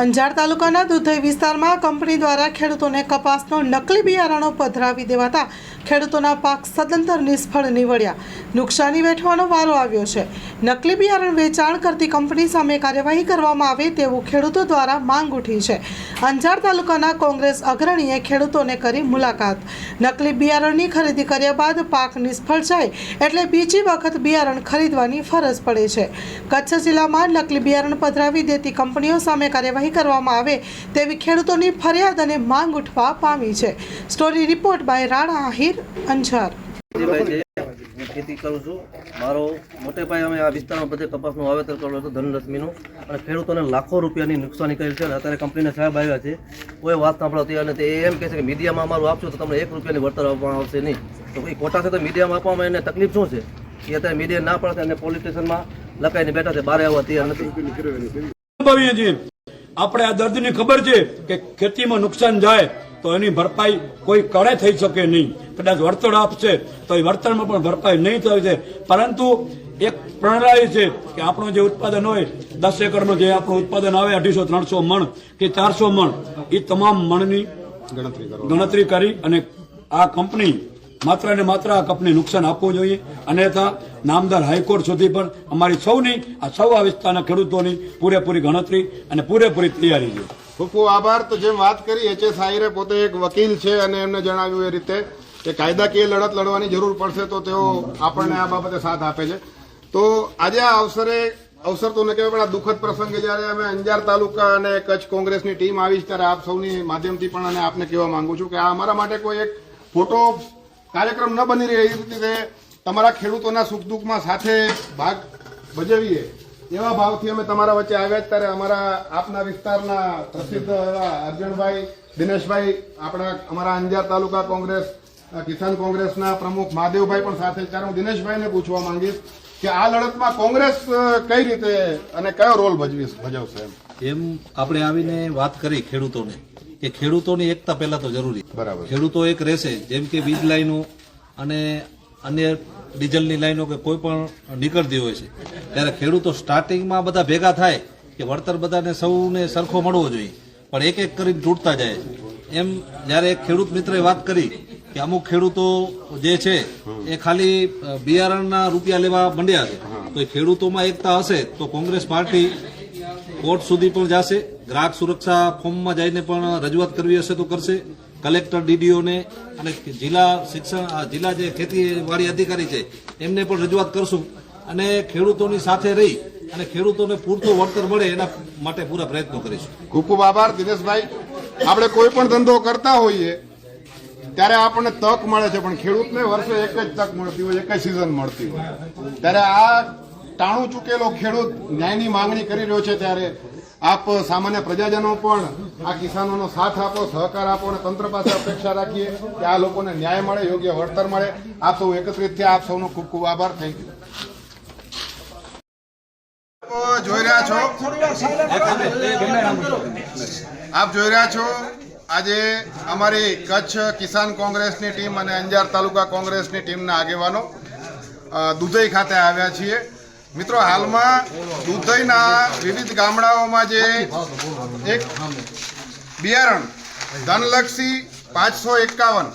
અંજાર તાલુકાના દુધઈ વિસ્તારમાં કંપની દ્વારા ખેડૂતોને કપાસનો નકલી બિયારણો પધરાવી દેવાતા ખેડૂતોના પાક સદંતર નિષ્ફળ નીવડ્યા. નુકસાની વેઠવાનો વારો આવ્યો છે. નકલી બિયારણ વેચાણ કરતી કંપની સામે કાર્યવાહી કરવામાં આવે તેવું ખેડૂતો દ્વારા માંગ ઉઠી છે. અંજાર તાલુકાના કોંગ્રેસ અગ્રણીએ ખેડૂતોને કરી મુલાકાત. નકલી બિયારણની ખરીદી કર્યા બાદ પાક નિષ્ફળ જાય એટલે બીજી વખત બિયારણ ખરીદવાની ફરજ પડે છે. કચ્છ જિલ્લામાં નકલી બિયારણ પધરાવી દેતી કંપનીઓ સામે કાર્યવાહી કરવામાં આવે તેવી ખેડૂતોની ફરિયાદ અને માંગ ઉઠવા પામી છે. Story report by Rana Ahir Anjar. હું ખેતી કરું છું મારો મોટે પાયે અમે આ વિસ્તારમાં બધે કપાસનું વાવેતર કરેલું હતું ધનલક્ષ્મીનું અને ખેડૂતોને લાખો રૂપિયાની નુકસાની કરી છે અને અત્યારે કંપનીના સાહેબ આવ્યા છે. કોઈ વાત સાંભળતી અને તે એમ કહે છે કે મીડિયામાં અમારું આપશો તો તમને એક રૂપિયાની વળતર આપવામાં આવશે નહીં. તો કોઈ ખોટા છે તો મીડિયામાં આપવામાં એને તકલીફ શું છે? એ અત્યારે મીડિયા ના પડશે અને પોલીસ સ્ટેશનમાં લખાઈને બેઠા છે બહાર આવવા તૈયાર નથી. આપણે આ દર્દની ખબર છે કે ખેતીમાં નુકસાન જાય તો એની ભરપાઈ કોઈ કળે થઈ શકે નહીં. કદાચ વળતર આપશે તો એ વળતરમાં પણ ભરપાઈ નહીં થઈ છે. પરંતુ એક પ્રણાલી છે કે આપણું જે ઉત્પાદન હોય દસ એકરનું જે આપણું ઉત્પાદન આવે અઢીસો ત્રણસો મણ કે ચારસો મણ એ તમામ મણની ગણતરી કરી અને આ કંપની માત્ર ને માત્ર આ કંપની નુકસાન આપવું જોઈએ. અન્યથા નામદાર હાઈકોર્ટ સુધી પણ અમારી સૌની, આ સૌ આ વિસ્તારના ખેડૂતોની પૂરેપૂરી ગણતરી અને પૂરેપૂરી તૈયારી છે ખૂબ ખૂબ આભાર. તો જેમ વાત કરી, એચ એસ આહિરે પોતે એક વકીલ છે અને એમને જણાવ્યું એ રીતે કે કાયદાકીય લડત લડવાની જરૂર પડશે તો તેઓ આપણને આ બાબતે સાથ આપે છે. તો આજે આ અવસરે, અવસર તો ન કહેવાય પણ આ દુઃખદ પ્રસંગે જ્યારે અમે અંજાર તાલુકા અને કચ્છ કોંગ્રેસની ટીમ આવી ત્યારે આપ સૌની માધ્યમથી પણ અને આપને કહેવા માંગુ છું કે આ અમારા માટે કોઈ એક ફોટો કાર્યક્રમ ન બની રહે એ રીતે તમારા ખેડૂતોના સુખ દુઃખમાં સાથે ભાગ ભજવીએ એવા ભાવથી અમે તમારા વચ્ચે આવ્યા જ ત્યારે અમારા આપના વિસ્તારના પ્રસિદ્ધ એવા દિનેશભાઈ, આપણા, અમારા અંજાર તાલુકા કોંગ્રેસ કિસાન કોંગ્રેસના પ્રમુખ મહાદેવભાઈ પણ સાથે ત્યારે હું દિનેશભાઈને પૂછવા માંગીશ કે આ લડતમાં કોંગ્રેસ કઈ રીતે અને કયો રોલ ભજવીશ, ભજવશે એમ? એમ આપણે આવીને વાત કરી ખેડૂતોને. કે ખેડૂતોની એકતા પહેલા તો જરૂરી. બરાબર. ખેડૂતો એક રહેશે જેમ કે વીજ લાઈનો અને અન્ય ડીઝલની લાઈનો કે કોઈ પણ નીકળતી હોય છે. ત્યારે ખેડૂતો સ્ટાર્ટિંગમાં બધા ભેગા થાય કે વળતર બધાને સૌને સરખો મળવો જોઈએ. પણ એક એક કરીને તૂટતા જાય. છે એમ જ્યારે એક ખેડૂત મિત્રએ વાત કરી કે અમુક ખેડૂતો જે છે એ ખાલી બિયારણના રૂપિયા લેવા માંડ્યા છે. તો એ ખેડૂતોમાં એકતા હશે તો કોંગ્રેસ પાર્ટી કોર્ટ સુધી પણ જશે. ગ્રાહક સુરક્ષા ફોર્મમાં જઈને પણ રજૂઆત કરવી હશે તો કરશે. કલેક્ટર, ડીડીઓને અને જિલ્લા શિક્ષણ જિલ્લા જે ખેતીવાડી અધિકારી છે, એમને પણ રજૂઆત કરશું. અને ખેડૂતોની સાથે રહી અને ખેડૂતોને પૂરતું વળતર મળે એના માટે પૂરા પ્રયત્નો કરીશું. ખૂબ ખૂબ આભાર, દિનેશભાઈ. આપણે કોઈ પણ ધંધો કરતા હોઈએ, ત્યારે આપણને તક મળે છે, પણ ખેડૂતને વર્ષે એક જ તક મળતી હોય, એક જ સિઝન મળતી હોય. ત્યારે આ ટાણું ચૂકેલો ખેડૂત ન્યાયની માંગણી કરી રહ્યો છે, ત્યારે આપ સામાન્ય પ્રજાજનો પણ આ કિસાનોનો સાથ આપો, સહકાર આપો અને તંત્ર પાસે અપેક્ષા રાખીએ કે આ લોકોને ન્યાય મળે, યોગ્ય વળતર મળે. આપ સૌ એકત્રિત થયા, આપ સૌનો ખૂબ ખૂબ આભાર. થેન્ક યુ જોઈ રહ્યા છો? આપ જોઈ રહ્યા છો? આજે અમારી કચ્છ કિસાન કોંગ્રેસની ટીમ અને અંજાર તાલુકા કોંગ્રેસની ટીમના આગેવાનો દુધઈ ખાતે આવ્યા છીએ. મિત્રો, હાલમાં દુધઈના વિવિધ ગામડાઓમાં જે એક બિયારણ, ધનલક્ષી પાંચસો એકાવન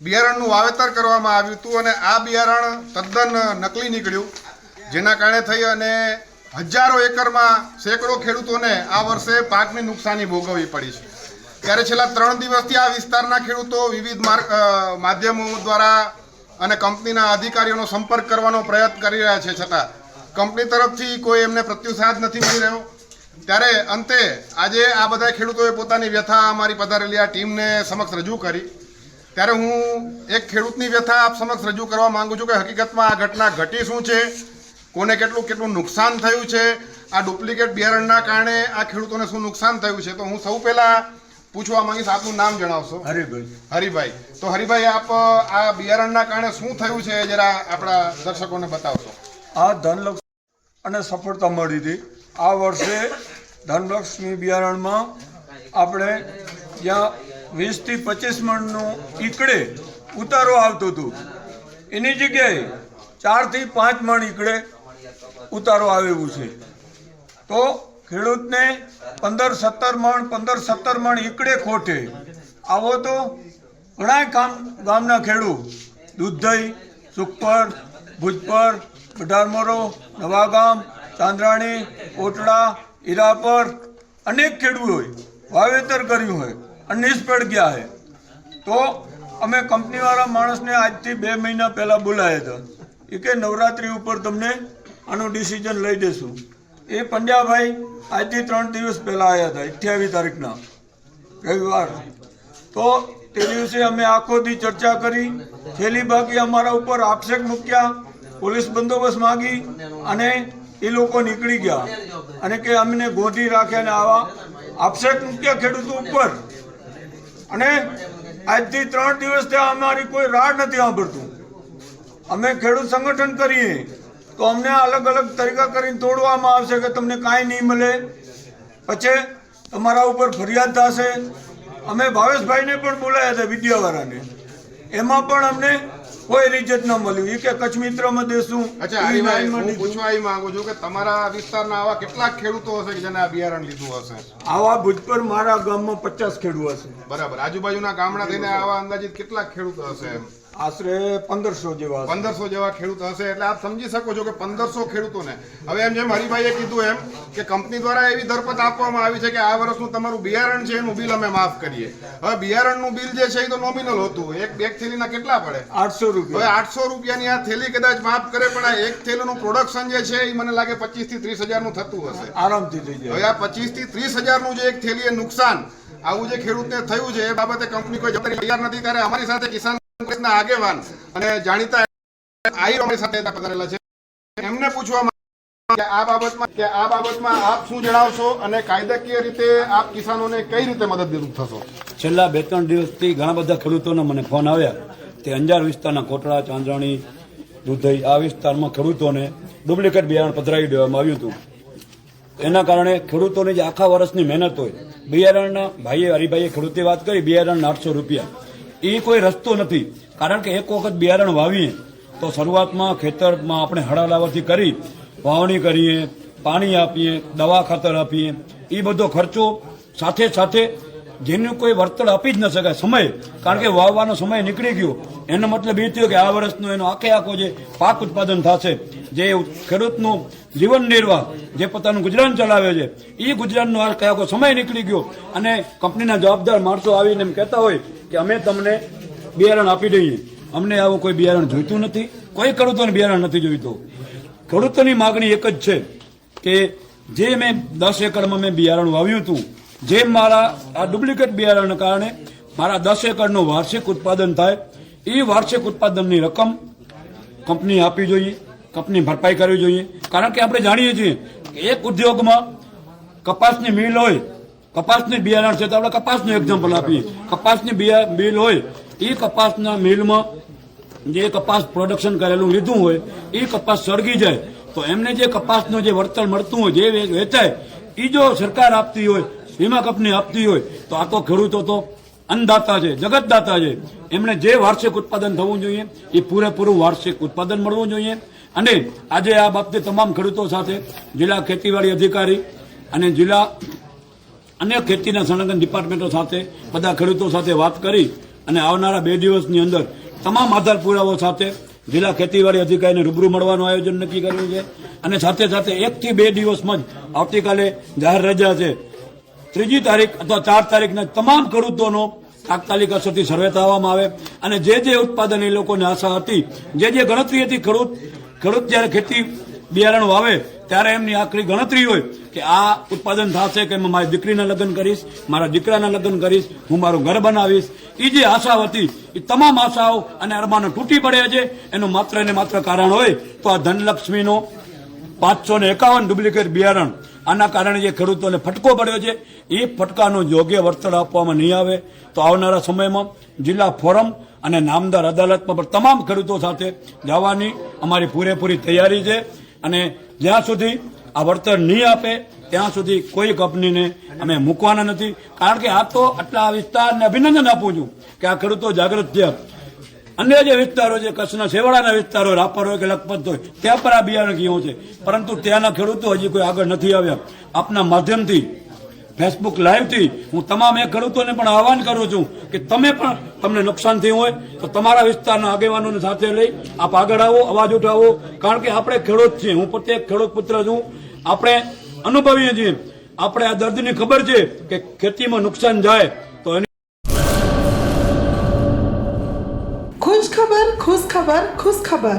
બિયારણનું વાવેતર કરવામાં આવ્યું હતું અને આ બિયારણ તદ્દન નકલી નીકળ્યું. જેના કારણે થઈ અને હજારો એકરમાં સેંકડો ખેડૂતોને આ વર્ષે પાકની નુકસાની ભોગવવી પડી છે. ત્યારે છેલ્લા ત્રણ દિવસથી આ વિસ્તારના ખેડૂતો વિવિધ માધ્યમો દ્વારા અને કંપનીના અધિકારીઓનો સંપર્ક કરવાનો પ્રયત્ન કરી રહ્યા છે છતાં કંપની તરફથી કોઈ એમને પ્રત્યુસાદ નથી મળી રહ્યો. ત્યારે અંતે આજે આ બધા ખેડૂતોએ પોતાની વ્યથા અમારી પધારેલી આ ટીમને સમક્ષ રજૂ કરી. ત્યારે હું એક ખેડૂતની વ્યથા આપ સમક્ષ રજૂ કરવા માગું છું કે હકીકતમાં આ ઘટના ઘટી શું છે? કોને કેટલું કેટલું નુકસાન થયું છે? આ ડુપ્લિકેટ બિયારણના કારણે આ ખેડૂતોને શું નુકસાન થયું છે? તો હું સૌ પહેલા પૂછવા માંગીશ આપનું નામ જણાવશો? હરિભાઈ. હરિભાઈ. તો હરિભાઈ આપ આ બિયારણના કારણે શું થયું છે જરા આપણા દર્શકોને બતાવશો. આ ધનલક્ષ્મી અને સફળતા મળી હતી. આ વર્ષે ધનલક્ષ્મી બિયારણમાં આપણે જ્યાં વીસથી પચીસ મણનું ઈકડે ઉતારો આવતો હતો, એની જગ્યાએ ચારથી પાંચ મણ ઈકડે ઉતારો આવે છે. તો ખેડૂતને પંદર સત્તર મણ, પંદર સત્તર મણ ઈકડે ખોટે આવો તો ઘણા કામ ગામના ખેડૂત દૂધઈ સુખપર, ભુજપર બઢારમોરો નવાગામ, ચાંદ્રાણી કોટડા ઈરાપર અનેક ખેડૂતોએ વાવેતર કર્યું હોય અને નિષ્ફળ ગયા છે તો અમે કંપનીવાળા માણસને આજથી બે મહિના પહેલાં બોલાયા હતા. એ કે નવરાત્રિ ઉપર તમને આનું ડિસિઝન લઈ દેશું. એ પંડ્યાભાઈ આજથી ત્રણ દિવસ પહેલાં આવ્યા હતા, અઠ્યાવીસ તારીખના, રવિવાર. તો તે દિવસે અમે આખો દી ચર્ચા કરી છેલ્લી બાકી અમારા ઉપર આક્ષેપ મૂક્યા. પોલીસ બંદોબસ્ત માંગી અને એ લોકો નીકળી ગયા અને કે અમને ગોંધી રાખ્યા ને આવા આક્ષેપ મૂક્યા ખેડૂતો ઉપર. અને આજથી ત્રણ દિવસ ત્યાં અમારી કોઈ રાડ નથી સાંભળતું. અમે ખેડૂત સંગઠન કરીએ તો અમને અલગ અલગ તરીકા કરીને તોડવામાં આવશે કે તમને કાંઈ નહીં મળે. પછી તમારા ઉપર ફરિયાદ થશે. અમે ભાવેશભાઈને પણ બોલાયા હતા વિદ્યાવાળાને. એમાં પણ અમને કોઈ રિજેક્ટ ન મળ્યું. એ કે કચ્છ મિત્રમાં દેશું અચ્છા હું પૂછવા એ માંગુ છું કે તમારા વિસ્તારના આવા કેટલા ખેડૂતો હશે કે જેને આ બિયારણ લીધું હશે? આવા ભુજપર મારા ગામમાં પચાસ ખેડૂત હશે. બરાબર. આજુબાજુના ગામડા થઈને આવા અંદાજિત કેટલા ખેડૂતો હશે આશરે પંદરસો જેવા પંદરસો જેવા ખેડૂતો હશે એટલે આપ સમજી શકો છો કે પંદરસો ખેડૂતોને. હવે એમ જેમ હરિભાઈએ કીધું એમ કે કંપની દ્વારા એવી ધરપત આપવામાં આવી છે કે આ વર્ષનું તમારું બિયારણ છે એનું બિલ અમે માફ કરીએ. હવે બિયારણનું બિલ જે છે એ તો નોમિનલ હતું. એક એક થેલીના કેટલા પડે? આઠસો હવે આઠસો રૂપિયાની આ થેલી કદાચ માફ કરે પણ આ એક થેલીનું પ્રોડક્શન જે છે એ મને લાગે પચીસથી ત્રીસ હજારનું થતું હશે. આરામથી થઈ જાય. હવે આ પચીસથી ત્રીસ હજારનું જે એક થેલીએ નુકસાન આવું જે ખેડૂતને થયું છે એ બાબતે કંપની કોઈ જવાબદારી તૈયાર નથી. ત્યારે અમારી સાથે કિસાન કોંગ્રેસના આગેવાન અને જાણીતા આહિર સાથે પધારેલા છે. એમને પૂછવા કે આ બાબતમાં કે આ બાબતમાં આપ શું જણાવશો અને કાયદાકીય રીતે આપ કિસાનોને કઈ રીતે મદદરૂપ થશો? છેલ્લા બે ત્રણ દિવસથી ઘણા બધા ખેડૂતોને મને ફોન આવ્યા. તે અંજાર વિસ્તારના કોટડા, ચાંદરાણી, દુધઈ આ વિસ્તારમાં ખેડૂતોને ડુપ્લિકેટ બિયારણ પધરાવી દેવામાં આવ્યું હતું. એના કારણે ખેડૂતોની જે આખા વર્ષની મહેનત હોય, બિયારણના ભાઈએ હરિભાઈએ ખેડૂતે વાત કરી, બિયારણના આઠસો રૂપિયા. એ કોઈ રસ્તો નથી. કારણ કે એક વખત બિયારણ વાવીએ, તો શરૂઆતમાં ખેતરમાં આપણે હળાલાવાથી કરી, વાવણી કરીએ, પાણી આપીએ, દવા ખાતર આપીએ, એ બધો ખર્ચો સાથે સાથે જેનું કોઈ વળતર આપી જ ન શકાય, સમય. કારણ કે વાવવાનો સમય નીકળી ગયો. એનો મતલબ એ થયો કે આ વર્ષનો એનો આખે આખો જે પાક ઉત્પાદન થશે, જે ખેડૂતનું જીવન નિર્વાહ, જે પોતાનું ગુજરાન ચલાવે છે, એ ગુજરાનનો આખે આખો સમય નીકળી ગયો. અને કંપનીના જવાબદાર માણસો આવીને એમ કહેતા હોય કે અમે તમને બિયારણ આપી દઈએ. અમને આવું કોઈ બિયારણ જોઈતું નથી. કોઈ ખેડૂતોને બિયારણ નથી જોઈતું. ખેડૂતોની માગણી એક જ છે કે જે મેં દસ એકરમાં મેં બિયારણ વાવ્યું હતું, જે મારા આ ડુપ્લિકેટ બિયારણને કારણે મારા દસ એકરનું વાર્ષિક ઉત્પાદન થાય એ વાર્ષિક ઉત્પાદનની રકમ કંપની આપવી જોઈએ, કંપની ભરપાઈ કરવી જોઈએ. કારણ કે આપણે જાણીએ છીએ કે એક ઉદ્યોગમાં કપાસની મિલ હોય કપાસની બિયારણ છે તો આપણે કપાસનું એક્ઝામ્પલ આપીએ. કપાસની બિયા, મિલ હોય એ કપાસના મિલમાં જે કપાસ પ્રોડક્શન કરેલું, લીધું હોય એ કપાસ સળગી જાય. તો એમને જે કપાસનું જે વળતર મળતું હોય, જે વેચાય એ જો સરકાર આપતી હોય, વીમા કંપની આપતી હોય, તો આ તો ખેડૂતો તો અન્નદાતા છે, જગતદાતા છે. એમણે જે વાર્ષિક ઉત્પાદન થવું જોઈએ એ પૂરેપૂરું વાર્ષિક ઉત્પાદન મળવું જોઈએ. અને આજે આ બાબતે તમામ ખેડૂતો સાથે જિલ્લા ખેતીવાડી અધિકારી અને જિલ્લા અન્ય ખેતીના સંલગ્ન ડિપાર્ટમેન્ટો સાથે, બધા ખેડૂતો સાથે વાત કરી અને આવનારા બે દિવસની અંદર તમામ આધાર પુરાવો સાથે જિલ્લા ખેતીવાડી અધિકારીને રૂબરૂ મળવાનું આયોજન નક્કી કર્યું છે. અને સાથે સાથે એકથી બે દિવસમાં જ આવતીકાલે જાહેર રજા છે. ત્રીજી તારીખ અથવા ચાર તારીખના તમામ ખેડૂતોનો તાત્કાલિક અસરથી સર્વે થવામાં આવે અને જે જે ઉત્પાદન એ લોકોને આશા હતી, જે જે ગણતરી હતી ખેડૂત ખેડૂત જ્યારે ખેતી બિયારણ વાવે ત્યારે એમની આખરી ગણતરી હોય કે આ ઉત્પાદન થશે કે મારી દીકરીના લગ્ન કરીશ, મારા દીકરાના લગ્ન કરીશ, હું મારું ઘર બનાવીશ. એ જે આશા હતી એ તમામ આશાઓ અને અરમાનો તૂટી પડ્યા છે. એનું માત્ર ને માત્ર કારણ હોય તો આ ધનલક્ષ્મીનો પાંચસો ને એકાવન ડુપ્લિકેટ બિયારણ. આના કારણે જે ખેડૂતોને ફટકો પડ્યો છે, એ ફટકાનું યોગ્ય વળતર આપવામાં નહીં આવે. તો આવનારા સમયમાં જિલ્લા ફોરમ અને નામદાર અદાલતમાં પણ તમામ ખેડૂતો સાથે જવાની અમારી પૂરેપૂરી તૈયારી છે. અને જ્યાં સુધી આ વળતર નહીં આપે, ત્યાં સુધી કોઈ કંપનીને અમે મૂકવાના નથી. કારણ કે આ તો આટલા વિસ્તારને અભિનંદન આપું છું કે આ ખેડૂતો જાગૃત થયા. અન્ય જે વિસ્તારો છે, કચ્છના છેવાડાના વિસ્તારો, રાપર હોય કે લખપત હોય, ત્યાં પર આ બિયારણ ઘીઓ છે. પરંતુ ત્યાંના ખેડૂતો હજી કોઈ આગળ નથી આવ્યા. આપના માધ્યમથી ફેસબુક લાઈવથી હું તમામ એ ખેડૂતોને પણ આહવાન કરું છું કે તમે પણ તમને નુકસાન થયું હોય તો તમારા વિસ્તારના આગેવાનોને સાથે લઈ આપ આગળ આવો, અવાજ ઉઠાવો. કારણ કે આપણે ખેડૂત છીએ. હું પોતે ખેડૂત પુત્ર છું. આપણે અનુભવીએ છીએ. આપણે આ દર્દની ખબર છે કે ખેતીમાં નુકસાન જાય તો એની ખુશ ખબર ખુશ ખબર ખુશ ખબર